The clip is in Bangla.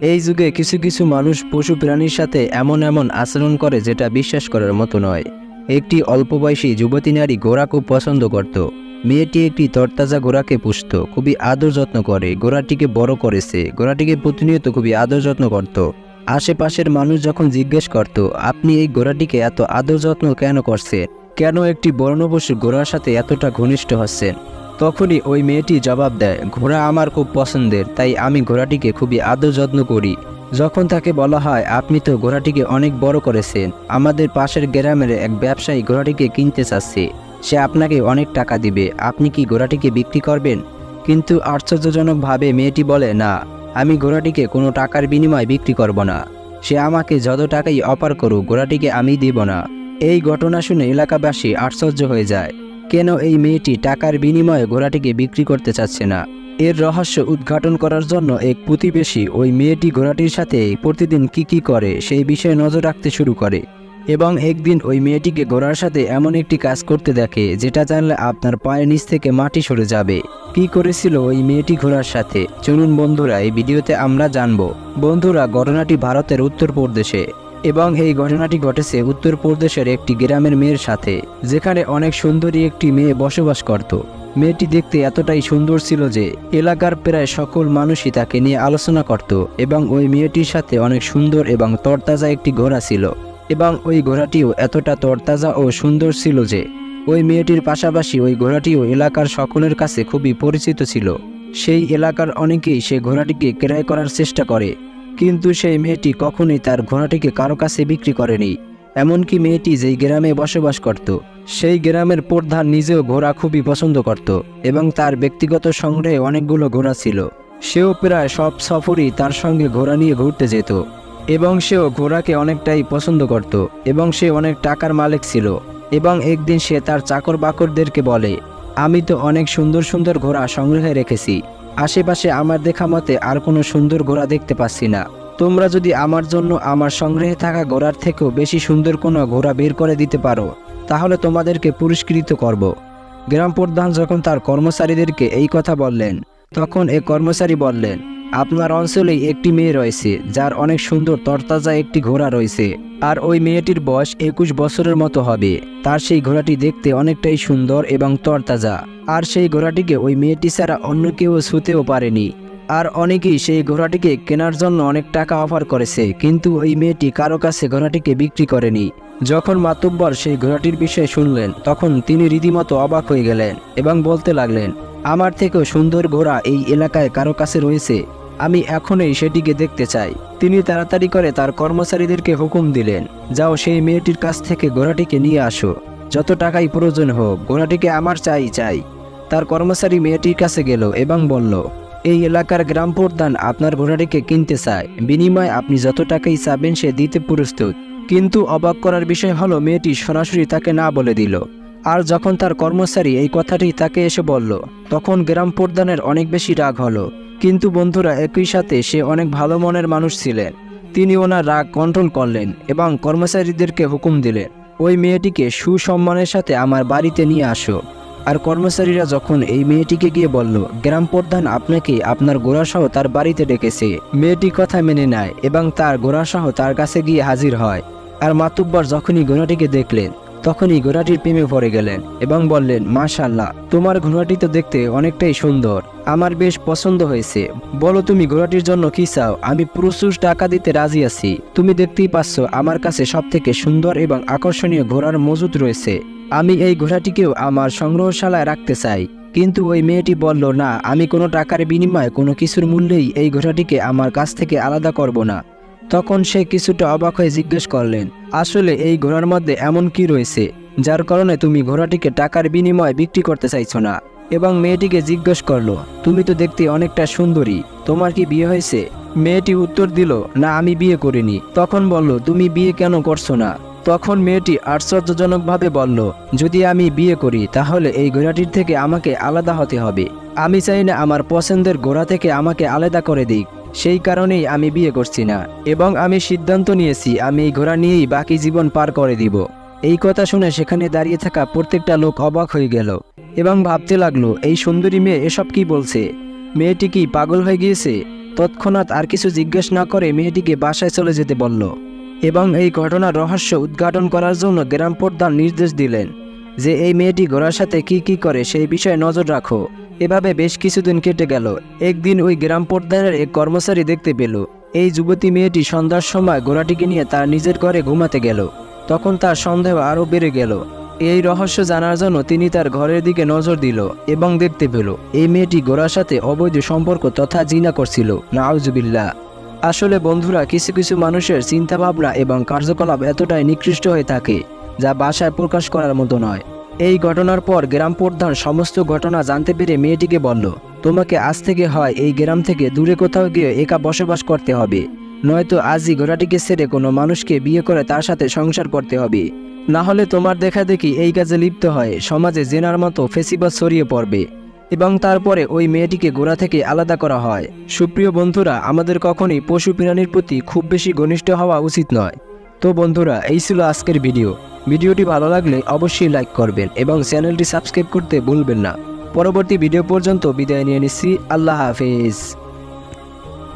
এই যুগে কিছু কিছু মানুষ পশু প্রাণীর সাথে এমন এমন আচরণ করে যেটা বিশ্বাস করার মতো নয়। একটি অল্প বয়সী যুবতী নারী ঘোড়া খুব পছন্দ করত। মেয়েটি একটি তরতাজা ঘোড়াকে পুষত, খুবই আদর যত্ন করে। ঘোড়াটিকে বড় করেছে। ঘোড়াটিকে প্রতিনিয়ত খুবই আদর যত্ন করত। আশেপাশের মানুষ যখন জিজ্ঞেস করত, আপনি এই ঘোড়াটিকে এত আদর যত্ন কেন করছেন? কেন একটি বর্ণবসু ঘোড়ার সাথে এতটা ঘনিষ্ঠ হচ্ছেন? তখনই ওই মেয়েটি জবাব দেয়, ঘোড়া আমার খুব পছন্দের, তাই আমি ঘোড়াটিকে খুবই আদর যত্ন করি। যখন তাকে বলা হয়, আপনি তো ঘোড়াটিকে অনেক বড় করেছেন, আমাদের পাশের গ্রামের এক ব্যবসায়ী ঘোড়াটিকে কিনতে চাচ্ছে, সে আপনাকে অনেক টাকা দিবে, আপনি কি ঘোড়াটিকে বিক্রি করবেন? কিন্তু আশ্চর্যজনকভাবে মেয়েটি বলে, না, আমি ঘোড়াটিকে কোনো টাকার বিনিময়ে বিক্রি করব না। সে আমাকে যত টাকাই অপার করুক, ঘোড়াটিকে আমি দিব না। এই ঘটনা শুনে এলাকাবাসী আশ্চর্য হয়ে যায়। কেন এই মেয়েটি টাকার বিনিময়ে ঘোড়াটিকে বিক্রি করতে চাচ্ছে না? এর রহস্য উদ্ঘাটন করার জন্য এক প্রতিবেশী ওই মেয়েটি ঘোড়াটির সাথে প্রতিদিন কি কি করে সেই বিষয়ে নজর রাখতে শুরু করে এবং একদিন ওই মেয়েটিকে ঘোড়ার সাথে এমন একটি কাজ করতে দেখে যেটা জানলে আপনার পায়ের নিচ থেকে মাটি সরে যাবে। কি করেছিল ওই মেয়েটি ঘোড়ার সাথে? চলুন বন্ধুরা, এই ভিডিওতে আমরা জানব। বন্ধুরা, ঘটনাটি ভারতের উত্তরপ্রদেশে এবং এই ঘটনাটি ঘটেছে উত্তরপ্রদেশের একটি গ্রামের মেয়ের সাথে, যেখানে অনেক সুন্দরী একটি মেয়ে বসবাস করত। মেয়েটি দেখতে এতটাই সুন্দর ছিল যে এলাকার প্রায় সকল মানুষই তাকে নিয়ে আলোচনা করত এবং ওই মেয়েটির সাথে অনেক সুন্দর এবং তরতাজা একটি ঘোড়া ছিল। এবং ওই ঘোড়াটিও এতটা তরতাজা ও সুন্দর ছিল যে ওই মেয়েটির পাশাপাশি ওই ঘোড়াটিও এলাকার সকলের কাছে খুবই পরিচিত ছিল। সেই এলাকার অনেকেই সে ঘোড়াটিকে ক্রয় করার চেষ্টা করে কিন্তু সেই মেয়েটি কখনোই তার ঘোড়াটিকে কারও কাছে বিক্রি করেনি। এমনকি মেয়েটি যেই গ্রামে বসবাস করত, সেই গ্রামের প্রধান নিজেও ঘোড়া খুবই পছন্দ করত এবং তার ব্যক্তিগত সংগ্রহে অনেকগুলো ঘোড়া ছিল। সেও প্রায় সব সফরই তার সঙ্গে ঘোড়া নিয়ে ঘুরতে যেত এবং সেও ঘোড়াকে অনেকটাই পছন্দ করত এবং সে অনেক টাকার মালিক ছিল এবং একদিন সে তার চাকর বাকরদেরকে বলে, আমি তো অনেক সুন্দর সুন্দর ঘোড়া সংগ্রহে রেখেছি। আশেপাশে আমার দেখা মতে আর কোনো সুন্দর ঘোড়া দেখতে পাচ্ছি না তোমরা যদি আমার জন্য আমার সংগ্রহে থাকা ঘোড়ার থেকেও বেশি সুন্দর কোনো ঘোড়া বের করে দিতে পারো, তাহলে তোমাদেরকে পুরস্কৃত করব। গ্রাম প্রধান যখন তার কর্মচারীদেরকে এই কথা বললেন, তখন এ কর্মচারী বললেন আপনার অঞ্চলেই একটি মেয়ে রয়েছে, যার অনেক সুন্দর তরতাজা একটি ঘোড়া রয়েছে। আর ওই মেয়েটির বয়স একুশ বছরের মতো হবে। তার সেই ঘোড়াটি দেখতে অনেকটাই সুন্দর এবং তরতাজা। আর সেই ঘোড়াটিকে ওই মেয়েটি ছাড়া অন্য কেউ ছুতেও পারেনি। আর অনেকেই সেই ঘোড়াটিকে কেনার জন্য অনেক টাকা অফার করেছে, কিন্তু ওই মেয়েটি কারও কাছে ঘোড়াটিকে বিক্রি করেনি। যখন মাতুব্বর সেই ঘোড়াটির বিষয়ে শুনলেন, তখন তিনি রীতিমতো অবাক হয়ে গেলেন এবং বলতে লাগলেন, আমার থেকেও সুন্দর ঘোড়া এই এলাকায় কারও কাছে রয়েছে? আমি এখনই সেটিকে দেখতে চাই। তিনি তাড়াতাড়ি করে তার কর্মচারীদেরকে হুকুম দিলেন, যাও সেই মেয়েটির কাছ থেকে ঘোড়াটিকে নিয়ে আসো। যত টাকাই প্রয়োজন হোক ঘোড়াটিকে আমার চাই চাই। তার কর্মচারী মেয়েটির কাছে গেল এবং বলল, এই এলাকার গ্রাম প্রধান আপনার ঘোড়াটিকে কিনতে চায়। বিনিময়ে আপনি যত টাকাই চাবেন, সে দিতে প্রস্তুত। কিন্তু অবাক করার বিষয় হলো, মেয়েটি সরাসরি তাকে না বলে দিল। আর যখন তার কর্মচারী এই কথাটি তাকে এসে বলল, তখন গ্রাম প্রধানের অনেক বেশি রাগ হলো। কিন্তু বন্ধুরা, একই সাথে সে অনেক ভালো মনের মানুষ ছিলেন। তিনি ওনার রাগ কন্ট্রোল করলেন এবং কর্মচারীদেরকে হুকুম দিলেন, ওই মেয়েটিকে সুসম্মানের সাথে আমার বাড়িতে নিয়ে আসো। আর কর্মচারীরা যখন এই মেয়েটিকে গিয়ে বলল, গ্রাম প্রধান আপনাকে আপনার গোড়াসহ তার বাড়িতে ডেকেছে। মেয়েটি কথা মেনে নেয় এবং তার গোড়াসহ তার কাছে গিয়ে হাজির হয়। আর মাতুব্বর যখনই ঘোড়াটিকে দেখলেন তখনই ঘোড়াটির প্রেমে পড়ে গেলেন এবং বললেন মাশাল্লাহ তোমার ঘোড়াটি তো দেখতে অনেকটাই সুন্দর। আমার বেশ পছন্দ হয়েছে। বলো তুমি ঘোড়াটির জন্য কি চাও? আমি প্রচুর টাকা দিতে রাজি আছি। তুমি দেখতেই পাচ্ছ, আমার কাছে সব থেকে সুন্দর এবং আকর্ষণীয় ঘোড়ার মজুদ রয়েছে। আমি এই ঘোড়াটিকেও আমার সংগ্রহশালায় রাখতে চাই। কিন্তু ওই মেয়েটি বলল, না, আমি কোনো টাকার বিনিময়ে কোনো কিছুর মূল্যেই এই ঘোড়াটিকে আমার কাছ থেকে আলাদা করব না। তখন সে কিছুটা অবাক হয়ে জিজ্ঞেস করলেন আসলে এই ঘোড়ার মধ্যে এমন কি রয়েছে, যার কারণে তুমি ঘোড়াটিকে টাকার বিনিময়ে বিক্রি করতে চাইছো না। এবং মেয়েটিকে জিজ্ঞেস করল, তুমি তো দেখতে অনেকটা সুন্দরী, তোমার কি বিয়ে হয়েছে? মেয়েটি উত্তর দিল, না, আমি বিয়ে করিনি। তখন বলল, তুমি বিয়ে কেন করছ না? তখন মেয়েটি আশ্চর্যজনকভাবে বলল, যদি আমি বিয়ে করি, তাহলে এই ঘোড়াটির থেকে আমাকে আলাদা হতে হবে। আমি চাই না আমার পছন্দের ঘোড়া থেকে আমাকে আলাদা করে দিক। সেই কারণেই আমি বিয়ে করছি না, এবং আমি সিদ্ধান্ত নিয়েছি আমি এই ঘোড়া নিয়েই বাকি জীবন পার করে দিব। এই কথা শুনে সেখানে দাঁড়িয়ে থাকা প্রত্যেকটা লোক অবাক হয়ে গেল, এবং ভাবতে লাগল, এই সুন্দরী মেয়ে এসব কি বলছে? মেয়েটি কি পাগল হয়ে গিয়েছে? তৎক্ষণাৎ আর কিছু জিজ্ঞেস না করে মেয়েটিকে বাসায় চলে যেতে বলল, এবং এই ঘটনার রহস্য উদ্ঘাটন করার জন্য গ্রাম প্রধান নির্দেশ দিলেন যে, এই মেয়েটি ঘোড়ার সাথে কি কি করে সেই বিষয়ে নজর রাখো। এভাবে বেশ কিছুদিন কেটে গেল। একদিন ওই গ্রাম প্রধানের এক কর্মচারী দেখতে পেল। এই যুবতী মেয়েটি সন্ধ্যার সময় ঘোড়াটিকে নিয়ে তার নিজের ঘরে ঘুমাতে গেল। তখন তার সন্দেহ আরও বেড়ে গেল। এই রহস্য জানার জন্য তিনি তার ঘরের দিকে নজর দিল এবং দেখতে পেল, এই মেয়েটি ঘোড়ার সাথে অবৈধ সম্পর্ক তথা জিনা করছিল। নাউজুবিল্লাহ। আসলে বন্ধুরা, কিছু কিছু মানুষের চিন্তাভাবনা এবং কার্যকলাপ এতটাই নিকৃষ্ট হয়ে থাকে, যা বাসায় প্রকাশ করার মতো নয়। এই ঘটনার পর গ্রাম প্রধান সমস্ত ঘটনা জানতে পেরে মেয়েটিকে বলল, তোমাকে আজ থেকে হয় এই গ্রাম থেকে দূরে কোথাও গিয়ে একা বসবাস করতে হবে। নয়তো আজই ঘোড়াটিকে ছেড়ে কোনো মানুষকে বিয়ে করে তার সাথে সংসার করতে হবে। না হলে তোমার দেখা দেখি এই কাজে লিপ্ত হয়, সমাজে জেনার মতো ফেসিবাস ছড়িয়ে পড়বে। এবং তারপরে ওই মেয়েটিকে গোড়া থেকে আলাদা করা হয়। সুপ্রিয় বন্ধুরা, আমাদের কখনই পশু প্রাণীর প্রতি খুব বেশি ঘনিষ্ঠ হওয়া উচিত নয়। তো বন্ধুরা, এই ছিল আজকের ভিডিও। ভিডিওটি ভালো লাগলে অবশ্যই লাইক করবেন এবং চ্যানেলটি সাবস্ক্রাইব করতে ভুলবেন না। পরবর্তী ভিডিও পর্যন্ত বিদায় নিয়ে নিচ্ছি। আল্লাহ হাফেজ।